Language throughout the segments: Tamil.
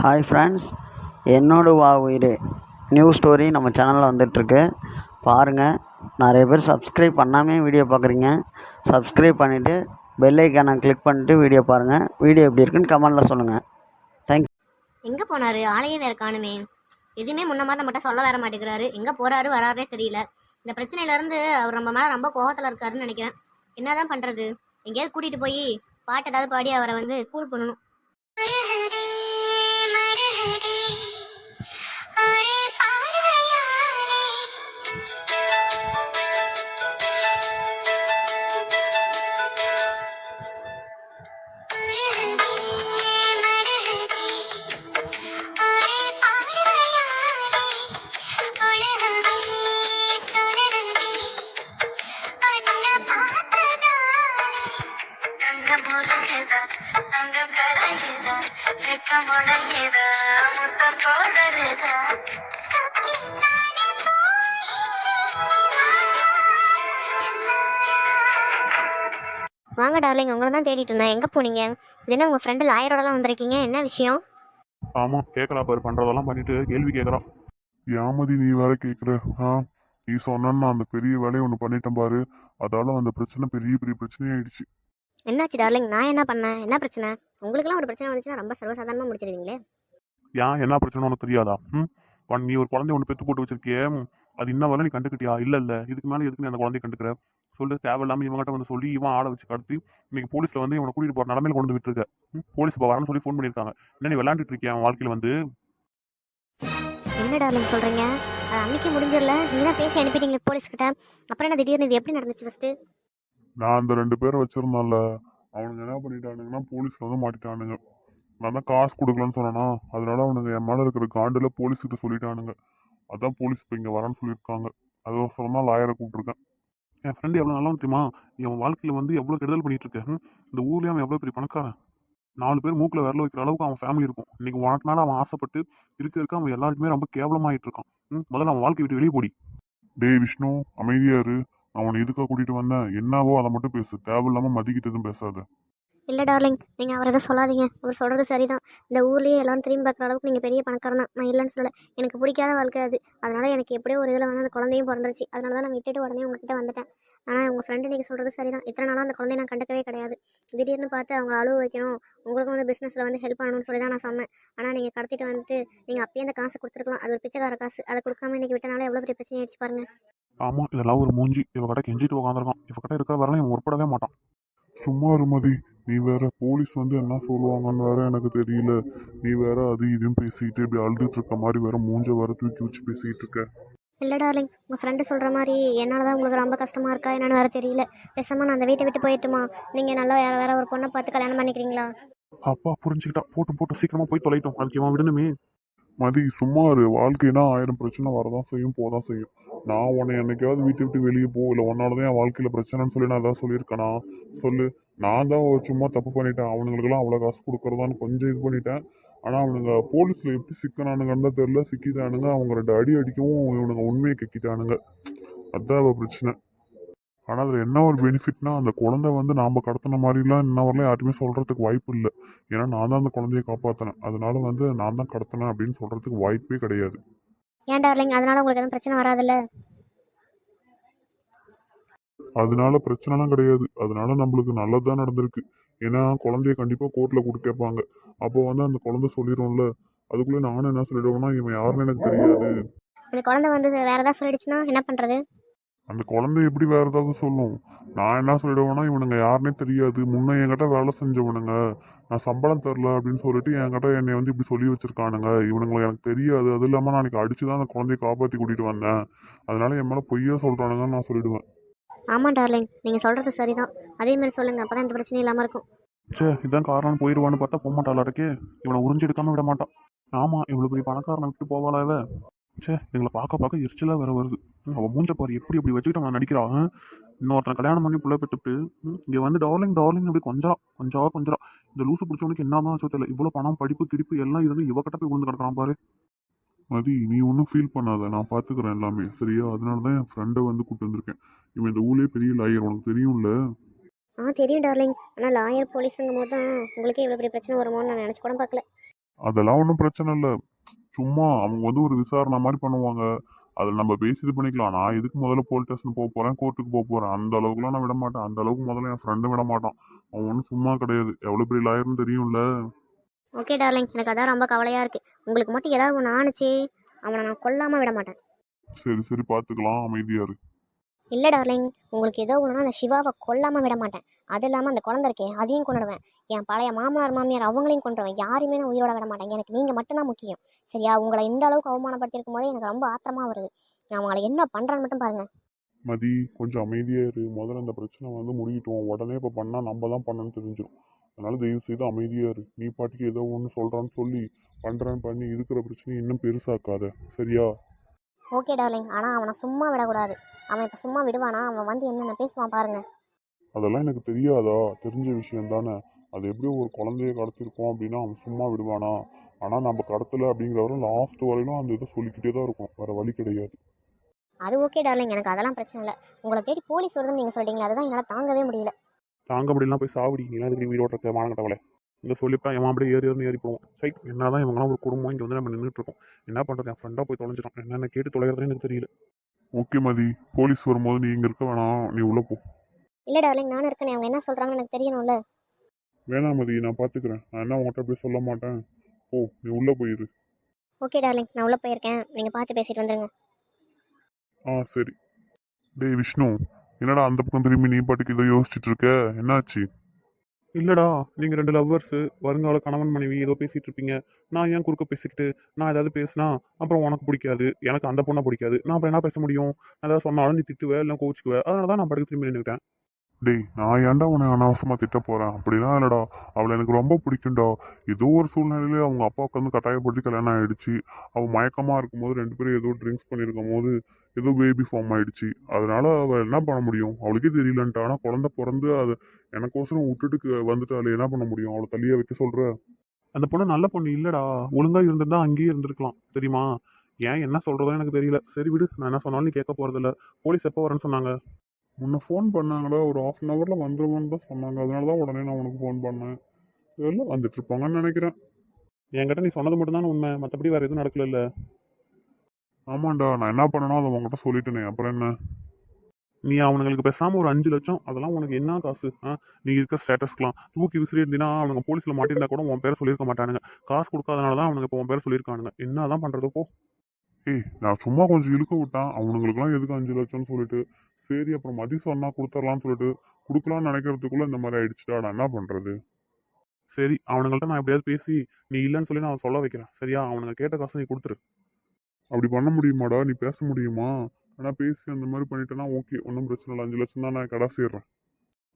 ஹாய் ஃப்ரெண்ட்ஸ் என்னோட வா உயிர் நியூ ஸ்டோரி நம்ம சேனலில் வந்துட்டுருக்கு. பாருங்கள் நிறைய பேர் சப்ஸ்கிரைப் பண்ணாமே வீடியோ பார்க்குறீங்க. சப்ஸ்கிரைப் பண்ணிவிட்டு பெல் ஐக்கானை கிளிக் பண்ணிட்டு வீடியோ பாருங்கள் வீடியோ எப்படி இருக்குன்னு கமெண்டில் சொல்லுங்கள் தேங்க் எங்கே போனாரு? ஆளையே வேறு காணுமே. எதுவுமே முன்ன மாதிரி நம்மகிட்ட சொல்ல வர மாட்டேங்கிறாரு. எங்கே போகிறாரு வராரே தெரியல. இந்த பிரச்சனையிலேருந்து அவர் நம்ம மேலே ரொம்ப கோபத்தில் இருக்காருன்னு நினைக்கிறேன். என்னதான் பண்ணுறது எங்கேயாவது கூட்டிகிட்டு போய் பாட்டு ஏதாவது பாடி அவரை வந்து கூல் பண்ணணும். வாங்க டார்லிங் உங்களை தான் தேடிட்டு இருந்தேன். எங்கே போனீங்க? இது என்ன உங்கள் ஃப்ரெண்டு லாயரோடலாம் வந்திருக்கீங்க? என்ன விஷயம்? ஆமாம் கேட்குறா பாரு பண்ணுறதெல்லாம் பண்ணிட்டு கேள்வி கேட்குறான் யாமதி நீ வேற கேக்குற. ஆ நீ சொன்னா அந்த பெரிய வேலையை ஒன்று பண்ணிட்டேன் பாரு. அதால அந்த பிரச்சனை பெரிய பெரிய பிரச்சனையாயிடுச்சு என்னாச்சு டார்லிங் நான் என்ன பண்ணேன்? என்ன பிரச்சனை? உங்களுக்குலாம் ஒரு பிரச்சனை வந்துச்சுன்னா ரொம்ப சர்வசாதாரணமாக முடிச்சிருவீங்களே? ஏன்? என்ன பிரச்சனை உனக்கு தெரியாதா? ம்? உன் நீ ஒரு குழந்தை ஒன்று பெற்று போட்டு வச்சிருக்கியே. அது இன்ன வரை நீ கண்டுக்கிட்டியா? இல்லை இல்லை. இதுக்கு மேலே எதுக்கு நீ அந்த குழந்தைய கண்டுக்கிற? சொல்லு. தேவையில்லாமல் இவங்ககிட்ட வந்து சொல்லி இவன் ஆளை வச்சு கடத்தி இன்னைக்கு போலீஸில் வந்து இவனை கூட்டிகிட்டு போகிற நிலமையில கொண்டு விட்டுருக்க. ம், போலீஸ் இப்போ வரேன்னு சொல்லி ஃபோன் பண்ணியிருக்காங்க. என்ன நீ விளையாண்டுட்டு இருக்கியா அவன் வாழ்க்கையில் வந்து? என்ன டார்லிங் சொல்கிறீங்க அன்னைக்கு முடிஞ்சிடல. நீங்கள் தான் பேசி அனுப்பிட்டீங்க போலீஸ்கிட்ட அப்புறம் என்ன திடீர்னு இது எப்படி நடந்துச்சு ஃபஸ்ட்டு நான் அந்த ரெண்டு பேரை வச்சிருந்தேன்ல. அவனுங்க என்ன பண்ணிட்டானுங்கன்னா போலீஸ்ல வந்து மாட்டிட்டானுங்க. நான் தான் காசு கொடுக்கலன்னு சொன்னேனா? அதனால அவனுங்க என் மேலே இருக்கிற காண்டில் போலீஸ்கிட்ட சொல்லிட்டானுங்க. அதான் போலீஸ் இப்போ இங்கே வரேன்னு சொல்லியிருக்காங்க. அதுக்கோசரம் தான் லாயரை கூப்பிட்டுருக்கேன். என் ஃப்ரெண்டு எவ்வளோ நல்லா தெரியுமா? என் வாழ்க்கையில் வந்து எவ்வளோ கெடுதல் பண்ணிட்டு இருக்கேன் இந்த ஊர்லேயே அவன் எவ்வளோ பெரிய பணக்காரன்? நாலு பேர் மூக்கில் விரல வைக்கிற அளவுக்கு அவன் ஃபேமிலி இருக்கும். இன்றைக்கி உனக்கு மேலே அவன் ஆசைப்பட்டு இருக்க இருக்க அவன் எல்லாருக்குமே ரொம்ப கேவலமாகிட்டு இருக்கான். முதல்ல அவன் வாழ்க்கை விட்டு வெளியே போடி. டேய் விஷ்ணு அமைதியாரு அவனை நான் உன்னை எதுக்காக கூட்டிகிட்டு வந்தேன்? என்னவோ அதை மட்டும் பேசு. தேவையில்லாமல் மதிக்கிட்டு எதுவும் பேசாத. இல்லை டார்லிங் நீங்கள் அவரை எதுவும் சொல்லாதீங்க. அவர் சொல்கிறது சரிதான். இந்த ஊர்லேயே எல்லாம் திரும்பி பார்க்குற அளவுக்கு நீங்கள் பெரிய பணக்காரன் தான். நான் இல்லைன்னு சொல்லலை. எனக்கு பிடிக்காத வாழ்க்கை அது. அதனால் எனக்கு எப்படியோ ஒரு இதில் வந்து அந்த குழந்தையும் பிறந்துருச்சு. அதனால தான் நான் விட்டுட்டு உடனே உங்ககிட்ட வந்துட்டேன். ஆனால் உங்கள் ஃப்ரெண்டு நீங்கள் சொல்கிறது சரி தான் இத்தனை நாளாக அந்த குழந்தைய நான் கண்டுக்கவே கிடையாது. திடீர்னு பார்த்து அவங்க அழுவ வைக்கணும். உங்களுக்கும் வந்து பிஸ்னஸில் வந்து ஹெல்ப் பண்ணணும்னு சொல்லி தான் நான் சொன்னேன். ஆனால் நீங்கள் கடத்திட்டு வந்துட்டு நீங்கள் அப்பயே அந்த காசு கொடுத்துருக்கலாம். அது ஒரு பிச்சைக்கார காசு. அதை கொடுக்காம இன்றைக்கி விட்டனால எவ்வளோ பெரிய பிரச்சனை ஆயிடுச்சு பாருங்கள் ஆமாம் இதெல்லாம் ஒரு மூஞ்சி. இவ கடை கெஞ்சிட்டு உட்காந்துருக்கான் இவ கடை இருக்கிற வரலாம். இவன் உருப்படவே மாட்டான். சும்மா இருமதி நீ வேற போலீஸ் வந்து என்ன சொல்லுவாங்கன்னு வேற எனக்கு தெரியல. நீ வேற அது இதுவும் பேசிக்கிட்டு இப்படி அழுதுட்டு இருக்க மாதிரி வேற மூஞ்ச வேற தூக்கி வச்சு பேசிக்கிட்டு இருக்க. இல்லை டார்லிங் உங்கள் ஃப்ரெண்டு சொல்கிற மாதிரி என்னால் தான் உங்களுக்கு ரொம்ப கஷ்டமாக இருக்கா என்னன்னு வேறு தெரியல. பேசாமல் நான் அந்த வீட்டை விட்டு போயிட்டுமா? நீங்கள் நல்லா வேறு வேற ஒரு பொண்ணை பார்த்து கல்யாணம் பண்ணிக்கிறீங்களா? அப்பா புரிஞ்சுக்கிட்டா. போட்டு போட்டு சீக்கிரமா போய் தொலைட்டோம். அதுக்கு இவன் விடணுமே. மதி சும்மா வாழ்க்கைனா ஆயிரம் பிரச்சனை வரதான் செய்யும் போதான் செய்யும். நான் உன்னை என்னைக்காவது வீட்டை விட்டு வெளியே போ இல்லை உன்னால தான் என் வாழ்க்கையில் பிரச்சனைன்னு சொல்லி நான் அதான் சொல்லியிருக்கேனா? சொல்லு. நான் தான் ஒரு சும்மா தப்பு பண்ணிட்டேன். அவனுங்களுக்கெல்லாம் அவ்வளோ காசு கொடுக்குறதான்னு கொஞ்சம் இது பண்ணிட்டேன். ஆனால் அவனுங்க போலீஸில் எப்படி சிக்கனானுங்கன்னு தான் தெரில சிக்கிட்டானுங்க. அவங்க ரெண்டு அடி அடிக்கவும் இவனுங்க உண்மையை கக்கிட்டானுங்க. அதுதான் பிரச்சனை. ஆனால் அதில் என்ன ஒரு பெனிஃபிட்னா அந்த குழந்தை வந்து நாம் கடத்தின மாதிரிலாம் இன்ன வரலாம் யாருமே சொல்கிறதுக்கு வாய்ப்பு இல்லை. ஏன்னா நான் தான் அந்த குழந்தைய காப்பாற்றினேன் அதனால வந்து நான் தான் கடத்தினேன் அப்படின்னு சொல்கிறதுக்கு வாய்ப்பே கிடையாது. ஏன் டார்லிங்? அதனால உங்களுக்கு எதுவும் பிரச்சனை வராதுல்ல? அதனால பிரச்சனைலாம் கிடையாது. அதனால நம்மளுக்கு நல்லது தான் நடந்திருக்கு. ஏன்னா குழந்தைய கண்டிப்பாக கோர்ட்டில் கொடுத்து கேட்பாங்க. அப்போ வந்து அந்த குழந்தை சொல்லிடும்ல. அதுக்குள்ளே நானும் என்ன சொல்லிடுவேன்னா இவன் யாருன்னு எனக்கு தெரியாது. அந்த குழந்தை வந்து வேற ஏதாவது சொல்லிடுச்சுன்னா என்ன பண்ணுறது அந்த குழந்தை எப்படி வேற ஏதாவது சொல்லும்? நான் என்ன சொல்லிடுவேன்னா இவனுங்க யாருன்னே தெரியாது. முன்ன என்கிட்ட வேலை செஞ்சவனுங்க. நான் சம்பளம் தரல அப்படின்னு சொல்லிட்டு என்கிட்ட என்னை வந்து இப்படி சொல்லி வச்சிருக்கானுங்க. இவனுங்களை எனக்கு தெரியாது. அது இல்லாமல் நான் அன்னைக்கு அடிச்சு தான் அந்த குழந்தைய காப்பாற்றி கூட்டிட்டு வந்தேன். அதனால என் மேலே பொய்யா சொல்றானுங்கன்னு நான் சொல்லிடுவேன். ஆமாம் டார்லிங். நீங்கள் சொல்கிறது சரிதான். அதே மாதிரி சொல்லுங்கள் அப்போ தான் இந்த பிரச்சனை இல்லாமல் இருக்கும். சே இதான் காரணம். போயிடுவான்னு பார்த்தா போக மாட்டாளாடக்கே இவனை உறிஞ்சு எடுக்காம விட மாட்டான். ஆமாம் இவ்வளோ பெரிய பணக்காரனை விட்டு போவாளா இவ? சே எங்களை பார்க்க பார்க்க எரிச்சலாக வேற வருது. ம், அவ மூஞ்ச பாரு எப்படி எப்படி வச்சுக்கிட்டு அவன் நடிக்கிறான். இன்னொருத்தன் கல்யாணம் பண்ணி புள்ள பெற்றுட்டு இங்கே வந்து டார்லிங் டார்லிங் அப்படி கொஞ்சம் கொஞ்சம் கொஞ்சம் இந்த லூசு பிடிச்சவனுக்கு என்ன தான் தெரியல. இவ்வளோ பணம் படிப்பு கிடிப்பு எல்லாம் இருந்து இவகிட்ட போய் விழுந்து கிடக்குறான் பாரு. மதி நீ ஒன்றும் ஃபீல் பண்ணாத. நான் பார்த்துக்கிறேன் எல்லாமே சரியா? அதனால தான் என் ஃப்ரெண்டை வந்து கூப்பிட்டு வந்திருக்கேன். இவன் இந்த ஊர்லேயே பெரிய லாயர் உனக்கு தெரியும்ல? ஆ தெரியும் டார்லிங் ஆனால் லாயர் போலீஸுங்கும் போது தான் உங்களுக்கே இவ்வளோ பெரிய பிரச்சனை வருமோன்னு நான் நினச்சி கூட பார்க்கல. அதெல்லாம் ஒன்றும் பிரச்சனை இல்லை. சும்மா அவங்க வந்து ஒரு விசாரணை மாதிரி பண்ணுவாங்க. அதில் நம்ம பேசி இது பண்ணிக்கலாம். நான் எதுக்கு முதல்ல போலீஸ் ஸ்டேஷன் போக போகிறேன் கோர்ட்டுக்கு போக போகிறேன் அந்த அளவுக்குலாம் நான் விட மாட்டேன். அந்த அளவுக்கு முதல்ல என் ஃப்ரெண்டும் விட மாட்டான். அவன் ஒன்றும் சும்மா கிடையாது. எவ்வளோ பெரிய லாயர்னு தெரியும்ல. ஓகே டார்லிங் எனக்கு அதான் ரொம்ப கவலையாக இருக்குது உங்களுக்கு மட்டும் ஏதாவது ஒன்று ஆணுச்சு அவனை நான் கொல்லாமல் விட மாட்டேன். சரி சரி. பார்த்துக்கலாம். அமைதியா இரு. இல்லை டார்லிங் உங்களுக்கு ஏதோ ஒன்றுனா அந்த சிவாவை கொல்லாமல் விட மாட்டேன். அது இல்லாமல் அந்த குழந்த இருக்கே அதையும் கொண்டுடுவேன் என் பழைய மாமனார் மாமியார் அவங்களையும் கொண்டுருவேன் யாரையுமே நான் உயிரோட விட மாட்டேன். எனக்கு நீங்கள் மட்டும்தான் முக்கியம். சரியா? உங்களை இந்த அளவுக்கு அவமானப்படுத்தியிருக்கும் போது எனக்கு ரொம்ப ஆத்திரமாக வருது. நான் அவங்கள என்ன பண்ணுறேன்னு மட்டும் பாருங்கள் மதி கொஞ்சம் அமைதியாக இரு. முதல்ல அந்த பிரச்சனை வந்து முடியட்டும் உடனே இப்போ பண்ணால் நம்ம தான் பண்ணணும்னு தெரிஞ்சிடும் அதனால தயவு செய்து அமைதியாக இரு. நீ பாட்டுக்கு ஏதோ ஒன்று சொல்கிறான்னு சொல்லி பண்ணுறேன்னு பண்ணி இருக்கிற பிரச்சனையை இன்னும் பெருசாக்காத. சரியா? ஓகே டார்லிங் ஆனால் அவனை சும்மா விடக்கூடாது. அவன் இப்போ சும்மா விடுவானா? அவன் வந்து என்னென்ன பேசுவான் பாருங்க. அதெல்லாம் எனக்கு தெரியாதா? தெரிஞ்ச விஷயம் தானே. அது எப்படியோ ஒரு குழந்தைய கடத்திருக்கோம் அப்படின்னா அவன் சும்மா விடுவானா? ஆனால் நம்ம கடத்தலை அப்படிங்கிறவரை லாஸ்ட் வரையிலும் அந்த இதை சொல்லிக்கிட்டே தான் இருக்கும். வேற வழி கிடையாது. அது ஓகே டார்லிங் எனக்கு அதெல்லாம் பிரச்சனை இல்லை. உங்களை தேடி போலீஸ் வருதுன்னு நீங்கள் சொல்றீங்களே அதுதான் என்னால் தாங்கவே முடியல. தாங்க முடியலாம் போய் சாவடி நீலாம் அதுக்கு வீடோட இருக்க மானங்கட்டவளை. இங்கே சொல்லிப்பா எவன் அப்படியே ஏறி ஏறி ஏறி போவோம். சரி என்னதான் இவங்கலாம் ஒரு குடும்பம் இங்கே வந்து நம்ம நின்றுட்டு இருக்கோம். என்ன பண்ணுறது என் ஃப்ரெண்டாக போய் தொலைஞ்சிட்டான். என்னென்ன கேட்டு தொலைகிறதுன்னு எனக்கு தெரியல. ஓகே மதி போலீஸ் வரும்போது நீ இங்கே இருக்க வேணாம். நீ உள்ளே போ. இல்லை டார்லிங் நானும் இருக்கேன். அவங்க என்ன சொல்கிறாங்கன்னு எனக்கு தெரியணும்ல. வேணாம் மதி நான் பார்த்துக்கிறேன் நான் என்ன உங்கள்கிட்ட போய் சொல்ல மாட்டேன்? ஓ நீ உள்ளே போயிரு ஓகே டார்லிங் நான் உள்ளே போயிருக்கேன். நீங்கள் பார்த்து பேசிட்டு வந்துருங்க. ஆ சரி. டேய் விஷ்ணு என்னடா அந்த பக்கம் திரும்பி நீ பாட்டுக்கு இதை யோசிச்சுட்டு இருக்க? என்னாச்சு? இல்லைடா நீங்கள் ரெண்டு லவ்வர்ஸு வருங்கால கணவன் மனைவி ஏதோ பேசிகிட்டு இருப்பீங்க. நான் ஏன் குறுக்க பேசிக்கிட்டு நான் ஏதாவது பேசினா அப்புறம் உனக்கு பிடிக்காது எனக்கு அந்த பொண்ணை பிடிக்காது. நான் அப்புறம் என்ன பேச முடியும்? நான் ஏதாவது சொன்னாலும் நீ திட்டுவேன் இல்லை கோச்சிக்குவேன் அதனால தான் நான் படுக்க திரும்பி நின்றுட்டேன் டேய் நான் ஏன்டா உன்னை அனாவசமாக திட்ட போகிறேன் அப்படிலாம் இல்லைடா. அவளை எனக்கு ரொம்ப பிடிக்கும்டா. ஏதோ ஒரு சூழ்நிலையில அவங்க அப்பாவுக்கு வந்து கட்டாயப்படுத்தி கல்யாணம் ஆகிடுச்சு அவள் மயக்கமாக இருக்கும்போது ரெண்டு பேரும் ஏதோ ட்ரிங்க்ஸ் பண்ணியிருக்கும் போது ஏதோ பேபி ஃபார்ம் ஆகிடுச்சு அதனால் அவள் என்ன பண்ண முடியும்? அவளுக்கே தெரியலன்ட்டு. ஆனால் குழந்த பிறந்து அது எனக்கோசரம் விட்டுட்டு வந்துட்டு வந்துட்டாள் என்ன பண்ண முடியும்? அவளை தள்ளியா வைக்க சொல்கிற அந்த பொண்ணு நல்ல பொண்ணு இல்லைடா. ஒழுங்காக இருந்திருந்தா அங்கேயே இருந்திருக்கலாம். தெரியுமா? ஏன் என்ன சொல்கிறதோ எனக்கு தெரியல. சரி விடு. நான் என்ன சொன்னாலும் நீ கேட்க போகிறதில்ல போலீஸ் எப்போ வரேன்னு சொன்னாங்க. முன்ன ஃபோன் பண்ணாங்கடா ஒரு ஆஃப் அன் ஹவரில் வந்துருவான்னு தான் சொன்னாங்க. அதனால தான் உடனே நான் உனக்கு ஃபோன் பண்ணேன். இதெல்லாம் வந்துட்டுருப்பாங்கன்னு நினைக்கிறேன். என்கிட்ட நீ சொன்னது மட்டும்தானே உண்மை? மற்றபடி வேறு எதுவும் நடக்கல ஆமாண்டா நான் என்ன பண்ணனோ அதை உங்ககிட்ட சொல்லிட்டேனே. அப்புறம் என்ன? நீ அவனுங்களுக்கு பேசாமல் ஒரு அஞ்சு லட்சம் அதெல்லாம் உனக்கு என்ன காசு? ஆ? நீ இருக்கிற ஸ்டேட்டஸ்க்குலாம் தூக்கி விசிறி இருந்தீங்கன்னா அவனுங்க போலீஸில் மாட்டியிருந்தா கூட உன் பேரை சொல்லியிருக்க மாட்டானுங்க. காசு கொடுக்காதனால தான் அவனுக்கு இப்போ உன் பேர் சொல்லியிருக்கானுங்க. என்ன தான் பண்ணுறதுப்போ ஏய் நான் சும்மா கொஞ்சம் இழுக்க விட்டான். அவனுங்களுக்குலாம் எதுக்கு அஞ்சு லட்சம்னு சொல்லிட்டு சரி அப்புறம் மதி சொன்னா கொடுத்துர்லான்னு சொல்லிட்டு கொடுக்கலாம்னு நினைக்கிறதுக்குள்ள இந்த மாதிரி ஆயிடுச்சுடா நான் என்ன பண்றது? சரி அவனுங்கள்ட்ட நான் எப்படியாவது பேசி நீ இல்லைன்னு சொல்லி நான் சொல்ல வைக்கிறேன். சரியா? அவனுங்க கேட்ட காசை நீ கொடுத்துரு. அப்படி பண்ண முடியுமாடா? நீ பேச முடியுமா? ஆனால் பேசி அந்த மாதிரி பண்ணிட்டேன்னா ஓகே ஒன்றும் பிரச்சனை இல்லை. அஞ்சு லட்சம் தான் நான் கடை சேர்றேன்.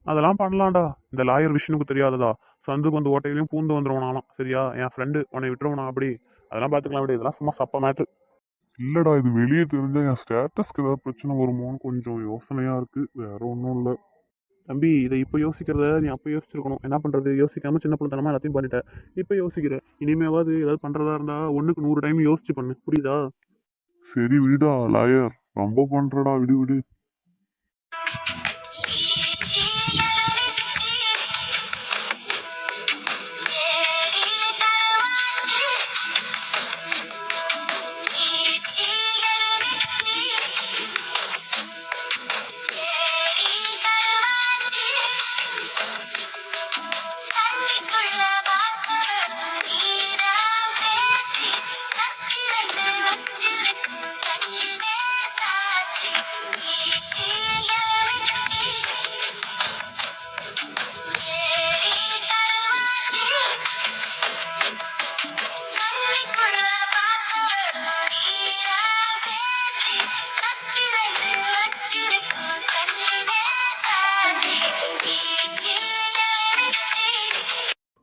அதெல்லாம் பண்ணலாம்டா. இந்த லாயர் விஷ்ணுக்கு தெரியாததா? சந்துக்கு வந்து ஓட்டையிலையும் பூந்து வந்துருவனாலாம். சரியா? என் ஃப்ரெண்டு உன்னை விட்டுருவனா அப்படி? அதெல்லாம் பார்த்துக்கலாம் அப்படி இதெல்லாம் சும்மா சப்ப மேட்ரு இல்லைடா இது வெளியே தெரிஞ்சால் என் ஸ்டேட்டஸ்க்கு ஏதாவது பிரச்சனை வருமோன்னு கொஞ்சம் யோசனையாக இருக்குது வேற ஒன்றும் இல்லை. தம்பி இதை இப்போ யோசிக்கிறத நீ அப்போ யோசிச்சிருக்கணும். என்ன பண்ணுறது யோசிக்காமல் சின்ன பிள்ளைத்தனமா எல்லாத்தையும் பண்ணிட்டேன் இப்போ யோசிக்கிற. இனிமேவாவது ஏதாவது பண்ணுறதா இருந்தால் ஒன்றுக்கு நூறு டைம் யோசிச்சு பண்ணு. புரியுதா? சரி விடுடா லாயர் ரொம்ப பண்ணுறடா விடு விடு.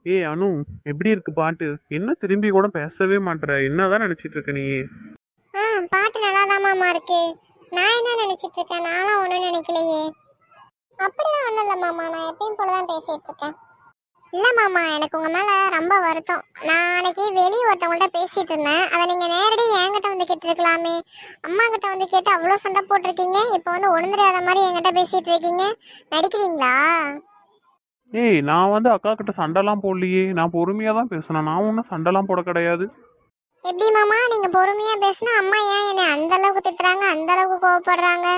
ஏய் அனு எப்படி இருக்கு பாட்டு? என்ன திரும்பி கூட பேசவே மாட்ற? என்னதான் நினைச்சிட்டு இருக்க நீ? ஆ பாட்டு நல்லா மாமா இருக்கு. நான் என்ன நினைச்சிட்டு இருக்கேன்? நானும் ஒன்றும் நினைக்கலையே. அப்படிலாம் ஒன்றும் இல்லை மாமா நான் எப்பயும் போல தான் பேசிட்டு இருக்கேன். இல்லை மாமா எனக்கு உங்கள் மேலே ரொம்ப வருத்தம். நான் அன்னைக்கு வெளியே ஒருத்தவங்கள்ட்ட பேசிட்டு இருந்தேன். அதை நீங்கள் நேரடியாக என்கிட்ட வந்து கேட்டிருக்கலாமே. அம்மா கிட்ட வந்து கேட்டு அவ்வளோ சண்டை போட்டிருக்கீங்க. இப்போ வந்து தெரியாத மாதிரி என்கிட்ட பேசிட்டு இருக்கீங்க. நடிக்கிறீங்களா? ஏய் நான் வந்து அக்கா கிட்ட சண்டைலாம் போடலையே. நான் பொறுமையாக தான் பேசினேன். நான் ஒன்றும் சண்டைலாம் போட கிடையாது. எப்படி மாமா? நீங்க பொறுமையா பேசினா அம்மா ஏன் என்னை அந்த அளவுக்கு திட்டுறாங்க? அந்த அளவுக்கு கோவப்படுறாங்க?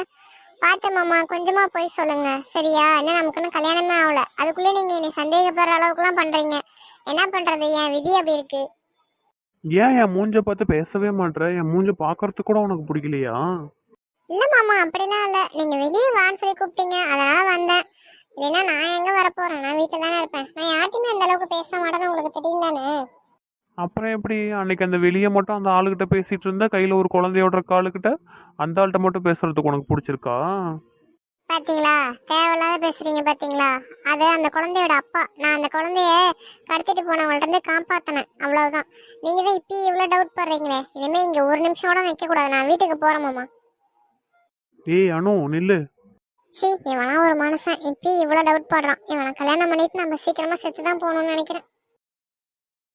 பார்த்து மாமா கொஞ்சமா போய் சொல்லுங்க. சரியா? என்ன நமக்கு இன்னும் கல்யாணமே ஆகல. அதுக்குள்ளே நீங்க என்னை சந்தேகப்படுற அளவுக்குலாம் பண்றீங்க. என்ன பண்றது? என் விதி அப்படி இருக்கு. ஏன் என் மூஞ்ச பார்த்து பேசவே மாட்ற? என் மூஞ்ச பார்க்கறதுக்கு கூட உனக்கு பிடிக்கலையா? இல்ல மாமா அப்படிலாம் இல்ல. நீங்க வெளியே வான்னு சொல்லி கூப்பிட்டீங்க. அதனால வந்தேன். இல்லைன்னா நான் எங்க வரப்போறேன்? நான் வீட்டுல தானே இருப்பேன். நான் யார்ட்டையுமே அந்த அளவுக்கு பேச மாட்டேன்னு உங்களுக்கு தெரியும் தானே அப்புறம் எப்படி அன்னைக்கு அந்த வெளியே மட்டும் அந்த ஆளுகிட்ட பேசிட்டு இருந்தா கையில் ஒரு குழந்தையோட இருக்க ஆளுகிட்ட அந்த ஆள்கிட்ட மட்டும் பேசுறதுக்கு உனக்கு பிடிச்சிருக்கா? பாத்தீங்களா? தேவையில்லாத பேசுறீங்க பாத்தீங்களா? அது அந்த குழந்தையோட அப்பா. நான் அந்த குழந்தைய கடத்திட்டு போனவங்கள்ட்ட இருந்து காப்பாத்தினேன். அவ்வளவுதான். நீங்க தான் இப்பயும் இவ்வளவு டவுட் பண்றீங்களே இனிமே இங்க ஒரு நிமிஷம் கூட நிக்க கூடாது. நான் வீட்டுக்கு போறேன் ஏய் அனு நில்லு. சீ இவனா ஒரு மனுஷன். இப்பயும் இவ்வளவு டவுட் படுறான். இவனை கல்யாணம் பண்ணிட்டு நம்ம சீக்கிரமா செத்து தான் போகணும்னு நினைக்கிறேன்.